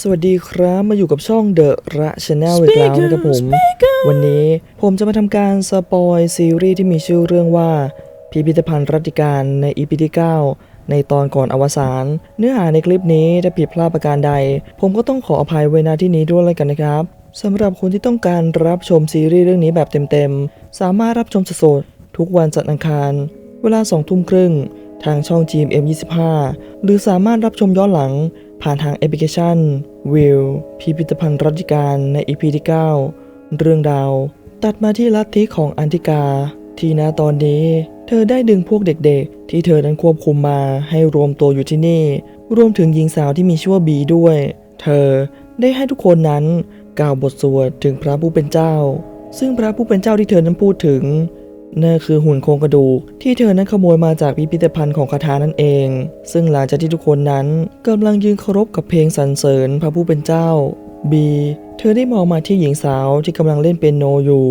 สวัสดีครับมาอยู่กับช่องเดอะระชแนลอีกแล้วนะครับผม วันนี้ผมจะมาทำการสปอยซีรีส์ที่มีชื่อเรื่องว่า พิพิธภัณฑ์รัตติการในอีพีที่ 9 ในตอนก่อนอวสาน เนื้อหาในคลิปนี้ถ้าผิดพลาดประการใด ผมก็ต้องขออภัยไว้ณที่นี้ด้วยเลยกันนะครับสำหรับคนที่ต้องการรับชมซีรีส์เรื่องนี้แบบเต็มๆ สามารถรับชมสดๆทุกวันจันทร์อังคาร เวลา2ทุ่มครึ่งทางช่อง GMM25 หรือสามารถรับชมย้อนหลัง ผ่านทางแอปพลิเคชันวิวพิพิธภัณฑ์รัติการใน EP ที่ 9 เรื่องราว ตัดมาที่ลัทธิของอันติกา ที่ณตอนนี้ เธอได้ดึงพวกเด็กๆ ที่เธอนั้นควบคุมมาให้รวมตัวอยู่ที่นี่ รวมถึงหญิงสาวที่มีชื่อว่าบีด้วย เธอได้ให้ทุกคนนั้นกล่าวบทสวดถึงพระผู้เป็นเจ้า ซึ่งพระผู้เป็นเจ้าที่เธอนั้นพูดถึง นั่นคือหุ่นโครงกระดูกที่เธอนั้นขโมยมาจากพิพิธภัณฑ์ของคาถานั่นเอง ซึ่งหลังจากที่ทุกคนนั้นกำลังยืนเคารพกับเพลงสรรเสริญพระผู้เป็นเจ้าบีเธอได้มองมาที่หญิงสาวที่กำลังเล่นเปียโนอยู่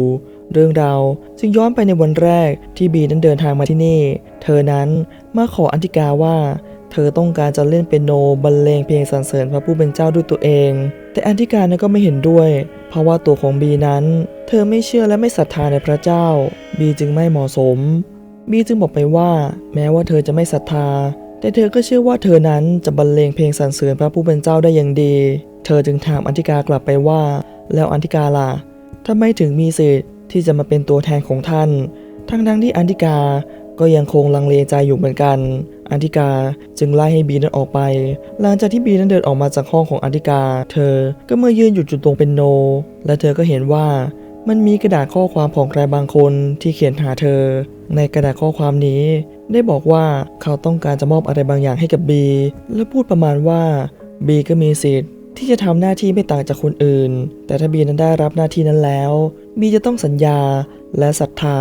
เรื่องราวจึงย้อนไปในวันแรกที่บีนั้นเดินทางมาที่นี่ เธอนั้นมาขออันติกาว่า เธอต้องการจะเล่นเปียโนบรรเลงเพลงสรรเสริญพระผู้เป็นเจ้าด้วยตัวเอง แต่อันติกานั้นก็ไม่เห็นด้วย เพราะว่าตัวของบีนั้น เธอไม่เชื่อและไม่ศรัทธาในพระเจ้า บีจึงไม่เหมาะสม บีจึงบอกไปว่า แม้ว่าเธอจะไม่ศรัทธา แต่เธอก็เชื่อว่าเธอนั้นจะบรรเลงเพลงสรรเสริญพระผู้เป็นเจ้าได้อย่างดี เธอจึงถามอันติกากลับไปว่า แล้วอันติกาล่ะทำไมถึงมีสิทธิ์ที่จะมาเป็นตัวแทนของท่าน ทั้งทั้งๆที่อันติกาก็ยังคงลังเลใจอยู่เหมือนกัน อันติกาจึงไล่ให้บีนั้นออกไป หลังจากที่บีนั้นเดินออกมาจากห้องของอันติกา เธอก็เมื่อยืนอยู่จุดตรงเป็นโน และเธอก็เห็นว่ามันมีกระดาษข้อความของใครบางคนที่เขียนหาเธอ ในกระดาษข้อความนี้ ได้บอกว่าเขาต้องการจะมอบอะไรบางอย่างให้กับบี และพูดประมาณว่าบีก็มีสิทธิ์ ที่จะทำหน้าที่ไม่ต่างจากคนอื่น แต่ถ้าบีนั้นได้รับหน้าที่นั้นแล้ว บีจะต้องสัญญาและศรัทธา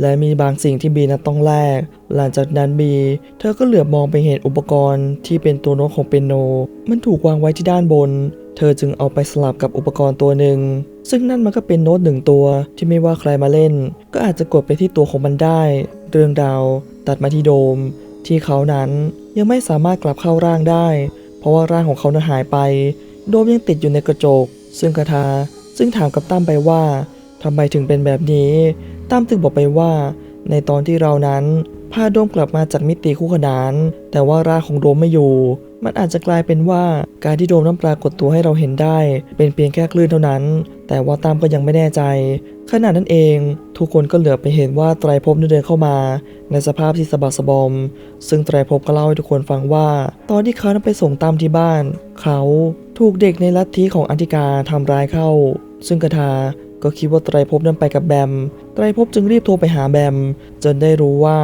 และมีบางสิ่งที่บีนั้นต้องแลก หลังจากนั้นบี เธอก็เหลือบมองไปเห็นอุปกรณ์ที่เป็นตัวโน้ตของเปียโน มันถูกวางไว้ที่ด้านบน เธอจึงเอาไปสลับกับอุปกรณ์ตัวหนึ่ง ซึ่งนั่นมันก็เป็นโน้ตหนึ่งตัวที่ไม่ว่าใครมาเล่น ก็อาจจะกดไปที่ตัวของมันได้ เรื่องราวตัดมาที่โดม ที่เขานั้นยังไม่สามารถกลับเข้าร่างได้ เพราะว่าร่างของเขานั้นหายไป โดมยังติดอยู่ในกระจก ซึ่งคาทาซึ่งถามกับตั้มไปว่าทำไมถึงเป็นแบบนี้ ตั้มถึงบอกไปว่า ในตอนที่เรานั้นพาโดมกลับมาจากมิติคู่ขนาน แต่ว่าร่างของโดมไม่อยู่มันอาจจะกลายเป็นว่าการที่โดมนั้นปรากฏตัวให้เราเห็นได้ เป็นเพียงแค่คลื่นเท่านั้น แต่ว่าตั้มก็ยังไม่แน่ใจ ขณะนั้นเอง ทุกคนก็เหลือไปเห็นว่าไตรภพเดินเข้ามา ในสภาพที่สะบักสะบอม ซึ่งไตรภพก็เล่าให้ทุกคนฟังว่า ตอนที่เขานั้นไปส่งตามที่บ้าน เขาถูกเด็กในลัทธิของอันติกาทำร้ายเข้า ซึ่งกระทาก็คิดว่าไตรภพนั้นไปกับแบม ไตรภพจึงรีบโทรไปหาแบม จนได้รู้ว่า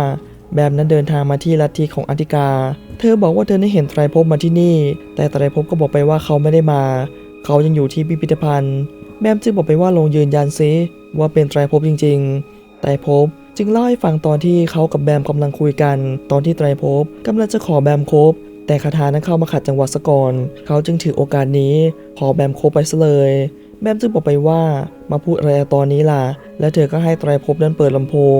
แบมนั้นเดินทางมาที่ลัทธิของอัติกา เธอบอกว่าเธอได้เห็นไตรภพมาที่นี่ แต่ไตรภพก็บอกไปว่าเขาไม่ได้มา เขายังอยู่ที่พิพิธภัณฑ์ แบมจึงบอกไปว่าลงยืนยันซิว่าเป็นไตรภพจริง ๆ ไตรภพจึงเล่าให้ฟังตอนที่เขากับแบมกำลังคุยกัน ตอนที่ไตรภพกำลังจะขอแบมคบ แต่คาถานั้นเข้ามาขัดจังหวะซะก่อน เขาจึงถือโอกาสนี้ ขอแบมคบไปซะเลย แบมจึงบอกไปว่ามาพูดอะไรตอนนี้ล่ะ และเธอก็ให้ไตรภพนั้นเปิดลำโพง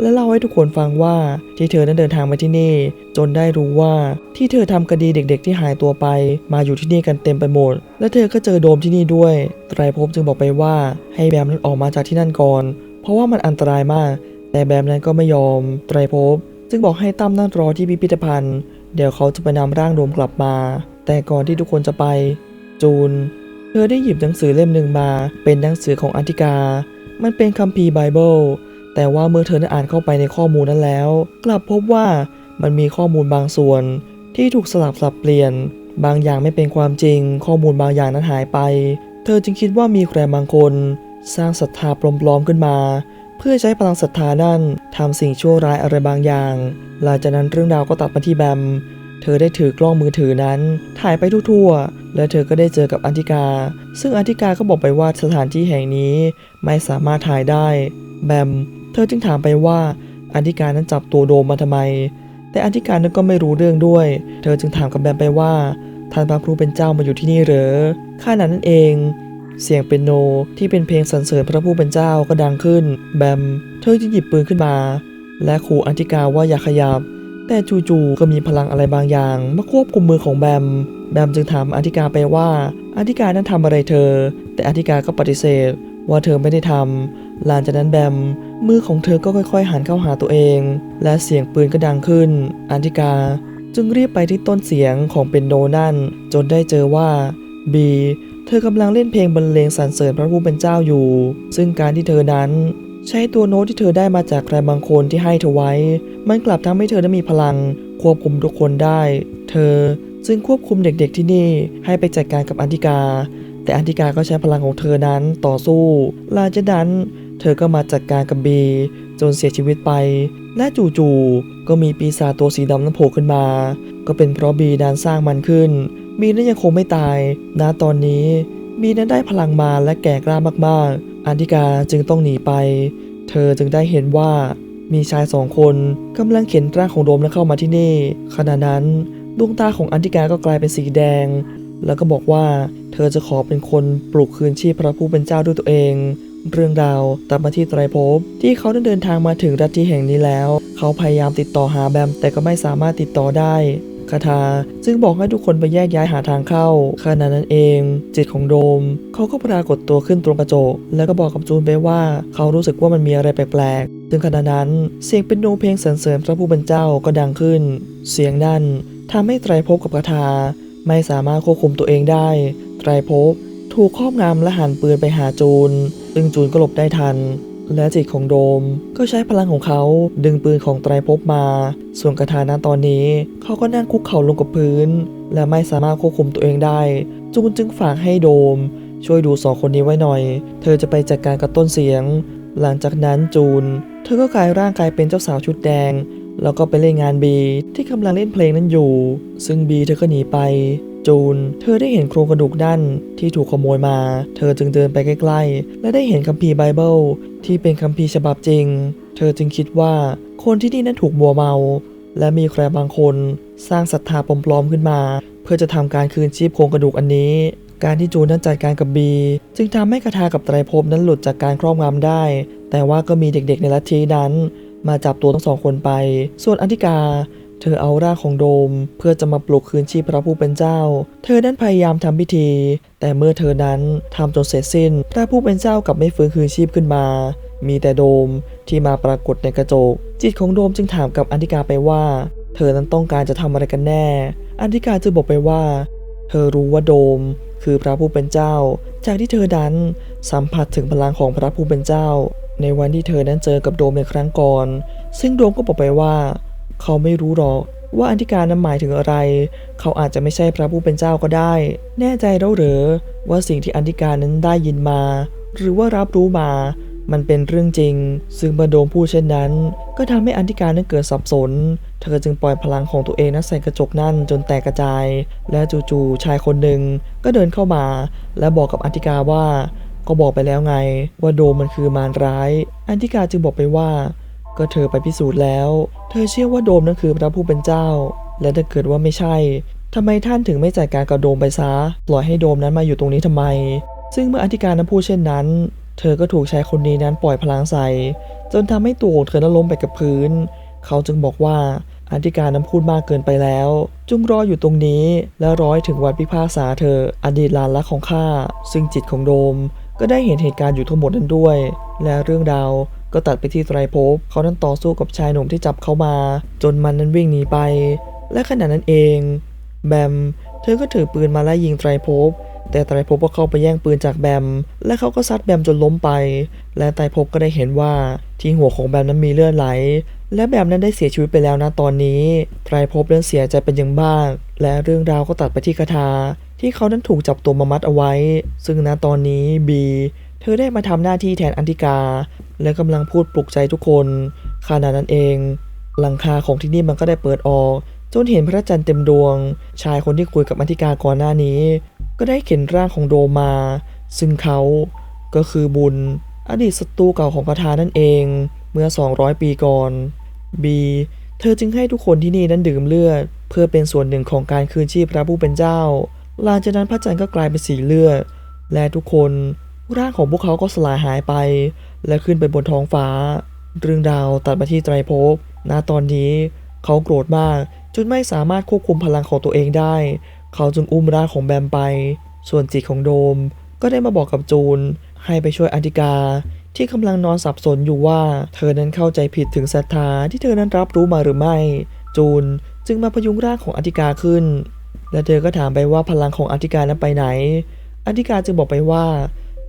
และเล่าให้ทุกคนฟังว่าที่เธอนั้นเดินทางมาที่นี่ จนได้รู้ว่าที่เธอทำคดีเด็ก ๆ ที่หายตัวไป มาอยู่ที่นี่กันเต็มไปหมด และเธอก็เจอโดมที่นี่ด้วยไตรภพจึงบอกไปว่าให้แบมนั้นออกมาจากที่นั่นก่อน เพราะว่ามันอันตรายมาก แต่แบมนั้นก็ไม่ยอมไตรภพจึงบอกให้ตั้มนั่งรอที่พิพิธภัณฑ์ เดี๋ยวเขาจะไปนำร่างโดมกลับมา แต่ก่อนที่ทุกคนจะไป จูน เธอได้หยิบหนังสือเล่มหนึ่งมา เป็นหนังสือของอันติกา มันเป็นคัมภีร์ไบเบิล แต่ว่าเมื่อเธอได้อ่านเข้าไปในข้อมูลนั้นแล้ว กลับพบว่ามันมีข้อมูลบางส่วน ที่ถูกสลับสับเปลี่ยน บางอย่างไม่เป็นความจริง ข้อมูลบางอย่างนั้นหายไป เธอจึงคิดว่ามีใครบางคน สร้างศรัทธาปลอมๆขึ้นมา เพื่อใช้พลังศรัทธานั่นทำสิ่งชั่วร้ายอะไรบางอย่าง หลังจากนั้นเรื่องราวก็ตัดมาที่แบมเธอได้ถือกล้องมือถือนั้น ถ่ายไปทั่วๆ และเธอก็ได้เจอกับอันติกา ซึ่งอันติกาก็บอกไปว่าสถานที่แห่งนี้ไม่สามารถถ่ายได้ แบม เธอจึงถามไปว่าอันติกานั้นจับตัวโดมมาทำไม แต่อันติกานั้นก็ไม่รู้เรื่องด้วย เธอจึงถามกับแบมไปว่าท่านพระครูเป็นเจ้ามาอยู่ที่นี่เหรอข้านั้นนั่นเอง เสียงเป็นโนที่เป็นเพลงสรรเสริญพระผู้เป็นเจ้าก็ดังขึ้น แบม เธอจึงหยิบปืนขึ้นมา และขู่อันติกาว่าอย่าขยับ แต่จู่ๆก็มีพลังอะไรบางอย่างมาควบคุมมือของแบม แบมจึงถามอันติกาไปว่าอธิกานั้นทำอะไรเธอ แต่อธิกาก็ปฏิเสธ ว่าเธอไม่ได้ทำ หลังจากนั้นแบมมือของเธอก็ค่อยๆ หันเข้าหาตัวเอง และเสียงปืนก็ดังขึ้นอธิกาจึงรีบไปที่ต้นเสียงของเป็นโนนั่น จนได้เจอว่าบีเธอกำลังเล่นเพลงบรรเลงสรรเสริญพระผู้เป็นเจ้าอยู่ ซึ่งการที่เธอนั้น ใช้ตัวโน้ตที่เธอได้มาจากใครบางคนที่ให้เธอไว้ มันกลับทำให้เธอนั้นมีพลัง ควบคุมทุกคนได้ เธอจึงควบคุมเด็กๆที่นี่ให้ไปจัดการกับอันติกา แต่อันติกาก็ใช้พลังของเธอนั้นต่อสู้ลาจากนั้น เธอก็มาจัดการกับบีจนเสียชีวิตไป และจู่ๆก็มีปีศาจตัวสีดำนั้นโผล่ขึ้นมา ก็เป็นเพราะบีนั้นสร้างมันขึ้น บีนั้นยังคงไม่ตายณตอนนี้ บีนั้นได้พลังมาและแก่กล้ามากๆ อันติกาจึงต้องหนีไป เธอจึงได้เห็นว่ามีชายสองคนกำลังเข็นร่างของโดมและเข้ามาที่นี่ ขณะนั้นดวงตาของอันติกาก็กลายเป็นสีแดง แล้วก็บอกว่าเธอจะขอเป็นคนปลุกคืนชีพพระผู้เป็นเจ้าด้วยตัวเอง เรื่องราวตัดมาที่ไตรภพที่เขาได้เดินทางมาถึงรัฐที่แห่งนี้แล้ว เขาพยายามติดต่อหาแบม แต่ก็ไม่สามารถติดต่อได้คาทาจึงบอกให้ทุกคนไปแยกย้ายหาทางเข้าขณะนั้นเอง จิตของโดม เขาก็ปรากฏตัวขึ้นตรงกระจก แล้วก็บอกกับจูนไปว่า เขารู้สึกว่ามันมีอะไรแปลกๆซึ่งขณะนั้นเสียงเป็นโนเพลงสรรเสริญพระผู้เป็นเจ้าก็ดังขึ้น เสียงนั้นทำให้ไตรภพกับคาทาไม่สามารถควบคุมตัวเองได้ ไตรภพ ถูกครอบงำและหันปืนไปหาจูน ซึ่งจูนก็หลบได้ทัน และจิตของโดมก็ใช้พลังของเขาดึงปืนของไตรภพมา ส่วนคาทานั้นตอนนี้ เขาก็นั่งคุกเข่าลงกับพื้น และไม่สามารถควบคุมตัวเองได้ จูนจึงฝากให้โดม ช่วยดูสองคนนี้ไว้หน่อย เธอจะไปจัดการกับต้นเสียง หลังจากนั้นจูน เธอก็กลายร่างกายเป็นเจ้าสาวชุดแดงแล้วก็ไปเล่นงานบีที่กำลังเล่นเพลงนั้นอยู่ ซึ่งบีเธอก็หนีไป จูน เธอได้เห็นโครงกระดูกนั่นที่ถูกขโมยมา เธอจึงเดินไปใกล้ ๆ และได้เห็นคัมภีร์ไบเบิลที่เป็นคัมภีร์ฉบับจริง เธอจึงคิดว่าคนที่นี่นั้นถูกมัวเมา และมีใครบางคนสร้างศรัทธาปลอมๆขึ้นมา เพื่อจะทำการคืนชีพโครงกระดูกอันนี้การที่จูนนั้นจัดการกับบี จึงทำให้คาทากับไตรภพนั้นหลุดจากการครอบงำได้ แต่ว่าก็มีเด็กๆในลัทธินั้น มาจับตัวทั้งสองคนไป ส่วนอันติกา เธอเอาร่างของโดม เพื่อจะมาปลุกคืนชีพพระผู้เป็นเจ้า เธอนั้นพยายามทำพิธี แต่เมื่อเธอนั้นทำจนเสร็จสิ้น พระผู้เป็นเจ้ากลับไม่ฟื้นคืนชีพขึ้นมา มีแต่โดมที่มาปรากฏในกระจก จิตของโดมจึงถามกับอันติกาไปว่า เธอนั้นต้องการจะทำอะไรกันแน่ อันติกาจึงบอกไปว่า เธอรู้ว่าโดม คือพระผู้เป็นเจ้า จากที่เธอนั้นสัมผัสถึงพลังของพระผู้เป็นเจ้า ในวันที่เธอนั้นเจอกับโดมในครั้งก่อน ซึ่งโดมก็บอกไปว่า เขาไม่รู้หรอกว่าอันธิการนั้นหมายถึงอะไร เขาอาจจะไม่ใช่พระผู้เป็นเจ้าก็ได้ แน่ใจแล้วเหรอว่าสิ่งที่อันธิการนั้นได้ยินมา หรือว่ารับรู้มา มันเป็นเรื่องจริง ซึ่งเมื่อโดมพูดเช่นนั้น ก็ทำให้อันธิการนั้นเกิดสับสน เธอจึงปล่อยพลังของตัวเองนั้นใส่กระจกนั่นจนแตกกระจาย และจู่ๆชายคนหนึ่งก็เดินเข้ามา และบอกกับอันธิกาว่า ก็บอกไปแล้วไง ว่าโดมมันคือมารร้าย อันธิกาจึงบอกไปว่า ก็เธอไปพิสูจน์แล้ว เธอเชื่อว่าโดมนั้นคือพระผู้เป็นเจ้า และถ้าเกิดว่าไม่ใช่ทำไมท่านถึงไม่จัดการกับโดมไปซะ ปล่อยให้โดมนั้นมาอยู่ตรงนี้ทำไม ซึ่งเมื่ออธิการนั้นพูดเช่นนั้น เธอก็ถูกชายคนนี้นั้นปล่อยพลังใส่ จนทำให้ตัวของเธอนั้นล้มไปกับพื้น เขาจึงบอกว่าอธิการนั้นพูดมากเกินไปแล้ว จุงรออยู่ตรงนี้ และร้อยถึงวันพิพากษาเธอ อดีตลานรักของข้าซึ่งจิตของโดม ก็ได้เห็นเหตุการณ์อยู่ทั้งหมดนั้นด้วย และเรื่องราว ก็ตัดไปที่ไตรภพเขานั้นต่อสู้กับชายหนุ่มที่จับเขามา จนมันนั้นวิ่งหนีไป และขณะนั้นเอง แบม เธอก็ถือปืนมาไล่ยิงไตรภพแต่ไตรภพก็เข้าไปแย่งปืนจากแบม และเขาก็ซัดแบมจนล้มไป และไตรภพก็ได้เห็นว่าที่หัวของแบมนั้นมีเลือดไหล และแบมนั้นได้เสียชีวิตไปแล้วนะตอนนี้ ไตรภพเริ่มเสียใจเป็นอย่างมาก และเรื่องราวก็ตัดไปที่คาถาที่เขานั้นถูกจับตัวมามัดเอาไว้ ซึ่งณตอนนี้บี เธอได้มาทำหน้าที่แทนอันติกา และกำลังพูดปลุกใจทุกคนขณะนั้นเอง หลังคาของที่นี่มันก็ได้เปิดออก จนเห็นพระจันทร์เต็มดวง ชายคนที่คุยกับอันติกาก่อนหน้านี้ ก็ได้เข็นร่างของโดมา ซึ่งเขาก็คือบุญ อดีตศัตรูเก่าของคาทานั่นเองเมื่อ 200 ปีก่อนบีเธอจึงให้ทุกคนที่นี่นั้นดื่มเลือด เพื่อเป็นส่วนหนึ่งของการคืนชีพพระผู้เป็นเจ้า หลังจากนั้นพระจันทร์ก็กลายเป็นสีเลือด และทุกคน ร่างของพวกเขาก็สลายหายไป และขึ้นไปบนท้องฟ้า เรื่องราวตัดมาที่ไตรภพณตอนนี้เขาโกรธมากจนไม่สามารถควบคุมพลังของตัวเองได้ เขาจึงอุ้มร่างของแบมไป ส่วนจิตของโดม ก็ได้มาบอกกับจูน ให้ไปช่วยอันติกา ที่กำลังนอนสับสนอยู่ว่า เธอนั้นเข้าใจผิดถึงศรัทธาที่เธอนั้นรับรู้มาหรือไม่ จูนจึงมาพยุงร่างของอันติกาขึ้น และเธอก็ถามไปว่าพลังของอันติกานั้นไปไหนอันติกาจึงบอกไปว่า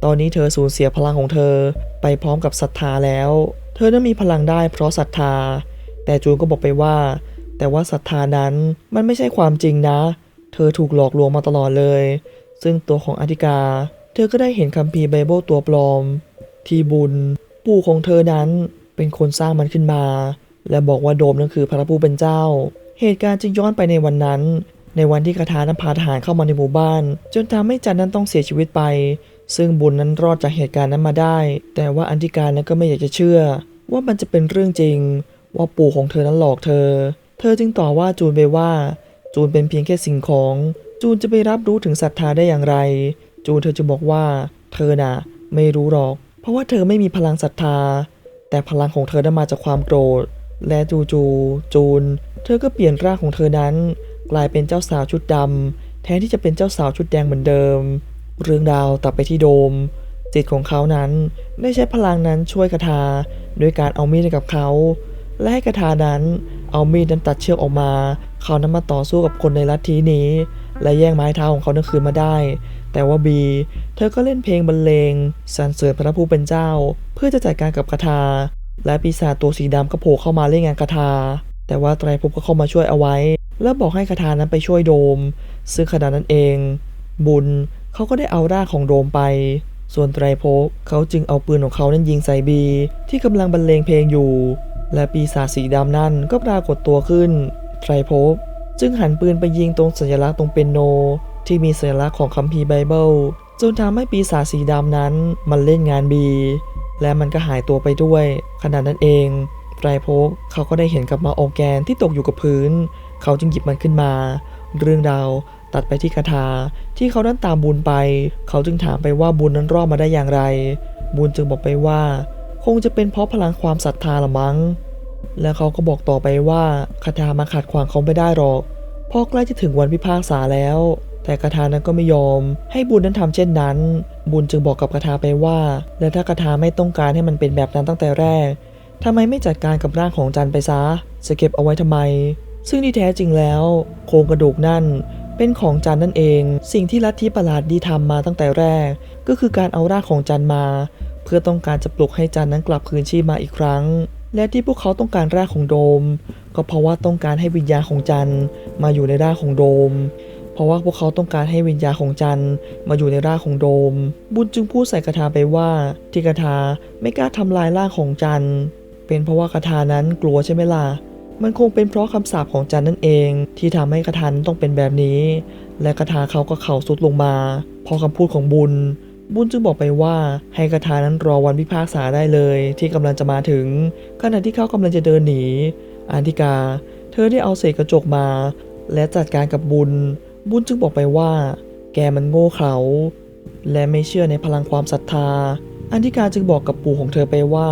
ตอนนี้เธอสูญเสียพลังของเธอไปพร้อมกับศรัทธาแล้ว เธอนั้นมีพลังได้เพราะศรัทธา แต่จูนก็บอกไปว่า แต่ว่าศรัทธานั้นมันไม่ใช่ความจริงนะ เธอถูกหลอกลวงมาตลอดเลย ซึ่งตัวของอธิกา เธอก็ได้เห็นคัมภีร์ไบเบิลตัวปลอม ที่บุญ ปู่ของเธอนั้นเป็นคนสร้างมันขึ้นมา และบอกว่าโดมนั้นคือพระผู้เป็นเจ้า เหตุการณ์จึงย้อนไปในวันนั้น ในวันที่คาถานั้นพาทหารเข้ามาในหมู่บ้าน จนทำให้จันนั้นต้องเสียชีวิตไป ซึ่งบุญนั้นรอดจากเหตุการณ์นั้นมาได้ แต่ว่าอันธิการนั้นก็ไม่อยากจะเชื่อ ว่ามันจะเป็นเรื่องจริง ว่าปู่ของเธอนั้นหลอกเธอ เธอจึงต่อว่าจูนไปว่า จูนเป็นเพียงแค่สิ่งของ จูนจะไปรับรู้ถึงศรัทธาได้อย่างไร จูนเธอจะบอกว่า เธอน่ะ ไม่รู้หรอก เพราะว่าเธอไม่มีพลังศรัทธา แต่พลังของเธอได้มาจากความโกรธ และจูจูจูน เธอก็เปลี่ยนร่างของเธอนั้น กลายเป็นเจ้าสาวชุดดำแทนที่จะเป็นเจ้าสาวชุดแดงเหมือนเดิม เรื่องราวตัดไปที่โดม จิตของเขานั้นได้ใช้พลังนั้นช่วยคาถาด้วยการเอามีดให้กับเขา และให้คาถานั้นเอามีดนั้นตัดเชือกออกมา เขานั้นมาต่อสู้กับคนในลัทธินี้ และแย่งไม้เท้าของเขานั้นคืนมาได้ แต่ว่าบี เธอก็เล่นเพลงบรรเลงสรรเสริญพระผู้เป็นเจ้า เพื่อจะจัดการกับคาถาและปีศาจตัวสีดำก็โผล่เข้ามาเล่นงานคาถาแต่ว่าไตรภพก็เข้ามาช่วยเอาไว้ และบอกให้คาถานั้นไปช่วยโดม ซึ่งขณะนั้นเอง บุญ เขาก็ได้เอาร่างของโดมไป ส่วนไตรภพเขาจึงเอาปืนของเขานั้นยิงใส่บี ที่กำลังบรรเลงเพลงอยู่ และปีศาจสีดำนั่นก็ปรากฏตัวขึ้น ไตรภพจึงหันปืนไปยิงตรงสัญลักษณ์ตรงเปียโน ที่มีสัญลักษณ์ของคัมภีร์ไบเบิลจนทำให้ปีศาจสีดำนั้นมันเล่นงานบี และมันก็หายตัวไปด้วย ขณะนั้นเองไตรภพเขาก็ได้เห็นกับมาออแกนที่ตกอยู่กับพื้น เขาจึงหยิบมันขึ้นมา เรื่องราว ตัดไปที่คาถาที่เขานั้นตามบุญไป เขาจึงถามไปว่าบุญนั้นรอดมาได้อย่างไร บุญจึงบอกไปว่า คงจะเป็นเพราะพลังความศรัทธาละมั้ง และเขาก็บอกต่อไปว่าคาถามาขัดขวางเขาไม่ได้หรอกเพราะใกล้จะถึงวันพิพากษาแล้ว แต่คาถานั้นก็ไม่ยอม ให้บุญนั้นทำเช่นนั้น บุญจึงบอกกับคาถาไปว่า และถ้าคาถาไม่ต้องการให้มันเป็นแบบนั้นตั้งแต่แรกทำไมไม่จัดการกับร่างของจันไปซะจะเก็บเอาไว้ทำไม ซึ่งที่แท้จริงแล้ว โครงกระดูกนั่น เป็นของจันนั่นเอง สิ่งที่ลัทธิประหลาดดีทำมาตั้งแต่แรก ก็คือการเอาร่างของจันมา เพื่อต้องการจะปลุกให้จันนั้นกลับคืนชีพมาอีกครั้ง และที่พวกเขาต้องการร่างของโดม ก็เพราะว่าต้องการให้วิญญาณของจันมาอยู่ในร่างของโดม เพราะว่าพวกเขาต้องการให้วิญญาณของจันมาอยู่ในร่างของโดม บุญจึงพูดใส่คาถาไปว่าที่คาถาไม่กล้าทำลายร่างของจันเป็นเพราะว่าคาถานั้นกลัวใช่ไหมล่ะ มันคงเป็นเพราะคำสาปของจันนั่นเอง ที่ทำให้คาถานั้นต้องเป็นแบบนี้ และคาถาเขาก็เข่าสุดลงมาเพอคำพูดของบุญ บุญจึงบอกไปว่าให้คาถานั้นรอวันพิพากษาได้เลย ที่กำลังจะมาถึงขณะที่เขากำลังจะเดินหนีอันติกา เธอได้เอาเศษกระจกมา และจัดการกับบุญ บุญจึงบอกไปว่า แกมันโง่เขลาและไม่เชื่อในพลังความศรัทธา อันติกาจึงบอกกับปู่ของเธอไปว่า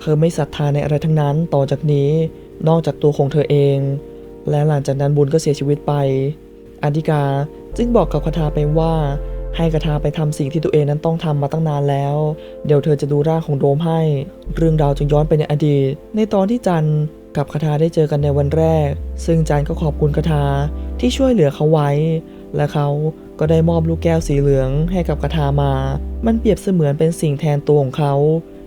เธอไม่ศรัทธาในอะไรทั้งนั้นต่อจากนี้ นอกจากตัวของเธอเอง และหลังจากนั้นบุญก็เสียชีวิตไป อันติกาจึงบอกกับคาถาไปว่า ให้คาถาไปทำสิ่งที่ตัวเองนั้นต้องทำมาตั้งนานแล้ว เดี๋ยวเธอจะดูร่างของโดมให้ เรื่องราวจึงย้อนไปในอดีต ในตอนที่จันกับคาถาได้เจอกันในวันแรก ซึ่งจันก็ขอบคุณคาถาที่ช่วยเหลือเขาไว้ และเขาก็ได้มอบลูกแก้วสีเหลืองให้กับคาถามา มันเปรียบเสมือนเป็นสิ่งแทนตัวของเขา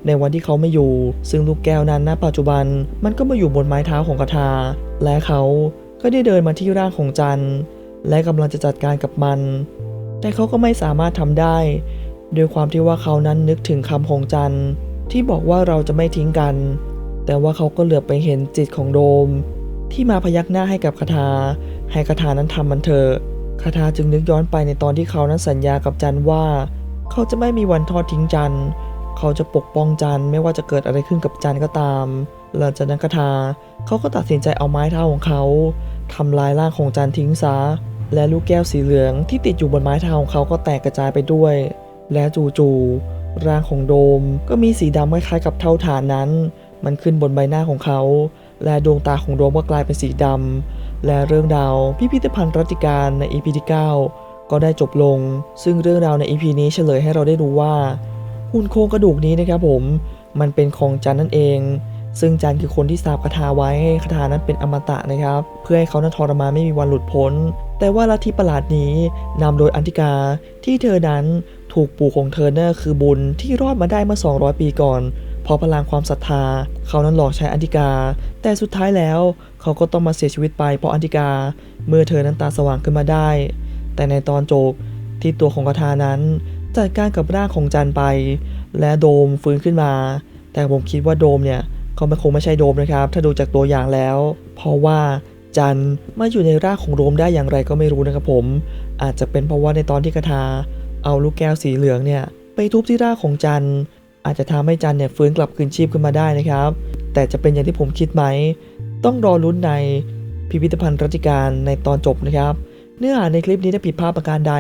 ในวันที่เขาไม่อยู่ ซึ่งลูกแก้วนั้นณปัจจุบันมันก็มาอยู่บนไม้เท้าของคาถาและเขาก็ได้เดินมาที่ร่างของจันและกำลังจะจัดการกับมัน แต่เขาก็ไม่สามารถทำได้ด้วยความที่ว่าเขานั้นนึกถึงคำของจันที่บอกว่าเราจะไม่ทิ้งกัน แต่ว่าเขาก็เหลือบไปเห็นจิตของโดม ที่มาพยักหน้าให้กับคาถาให้คาถานั้นทำมันเถอะคาถาจึงนึกย้อนไปในตอนที่เขานั้นสัญญากับจันว่า เขาจะไม่มีวันทอดทิ้งจัน เขาจะปกป้องจันไม่ว่าจะเกิดอะไรขึ้นกับจันก็ตาม หลังจากนั้นคาถาเขาก็ตัดสินใจเอาไม้เท้าของเขาทำลายร่างของจันทิ้งซะ และลูกแก้วสีเหลืองที่ติดอยู่บนไม้เท้าของเขาก็แตกกระจายไปด้วย และจู่ๆร่างของโดมก็มีสีดำคล้ายๆกับเท่าฐานนั้น มันขึ้นบนใบหน้าของเขา และดวงตาของโดมก็กลายเป็นสีดำและเรื่องราวพิพิธภัณฑ์รัติการใน EP ที่9ก็ได้จบลง ซึ่งเรื่องราวใน EP นี้เฉลยให้เราได้รู้ว่า หุ่นโครงกระดูกนี้นะครับผมมันเป็นของจันนั่นเอง ซึ่งจันคือคนที่สาบคาถาไว้ให้คาถานั้นเป็นอมตะนะครับ เพื่อให้เขานั้นทรมานไม่มีวันหลุดพ้น แต่ว่าลัทธิประหลาดนี้นำโดยอันติกาที่เธอนั้นถูกปู่ของเธอเนั่นคือบุญที่รอดมาได้เมื่อ 200 ปีก่อนเพราะพลังความศรัทธา เขานั้นหลอกใช้อันติกา แต่สุดท้ายแล้วเขาก็ต้องมาเสียชีวิตไปเพราะอันติกา เมื่อเธอนั้นตาสว่างขึ้นมาได้ แต่ในตอนจบที่ตัวของคาถานั้น จัดการกับร่างของจันไป และโดมฟื้นขึ้นมา แต่ผมคิดว่าโดมเนี่ยเขาไม่คงไม่ใช่โดมนะครับ ถ้าดูจากตัวอย่างแล้ว เพราะว่าจันมาอยู่ในร่างของโดมได้อย่างไรก็ไม่รู้นะครับผม อาจจะเป็นเพราะว่าในตอนที่คาถาเอาลูกแก้วสีเหลืองเนี่ยไปทุบที่ร่างของจันอาจจะทำให้จันเนี่ยฟื้นกลับคืนชีพขึ้นมาได้นะครับ แต่จะเป็นอย่างที่ผมคิดไหม ต้องรอลุ้นในพิพิธภัณฑ์รัชกาลในตอนจบนะครับ เนื้อหาในคลิปนี้ถ้าผิดพลาดประการใด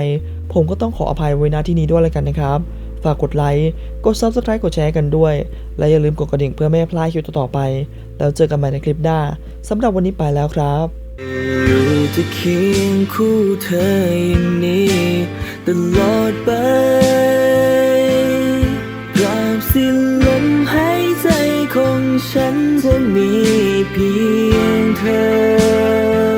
ผมก็ต้องขออภัยไว้ณที่นี้ด้วยแล้วกันนะครับ ฝากกดไลค์ กด Subscribe กดแชร์กันด้วย และอย่าลืมกดกระดิ่งเพื่อไม่พลาดคลิปต่อๆไป แล้วเจอกันใหม่ในคลิปหน้าสำหรับวันนี้ไปแล้วครับอยู่จะเคียงคู่เธออย่างนี้ตลอดไปตราบสิ้นลมหายใจของฉันจะมีเพียงเธอ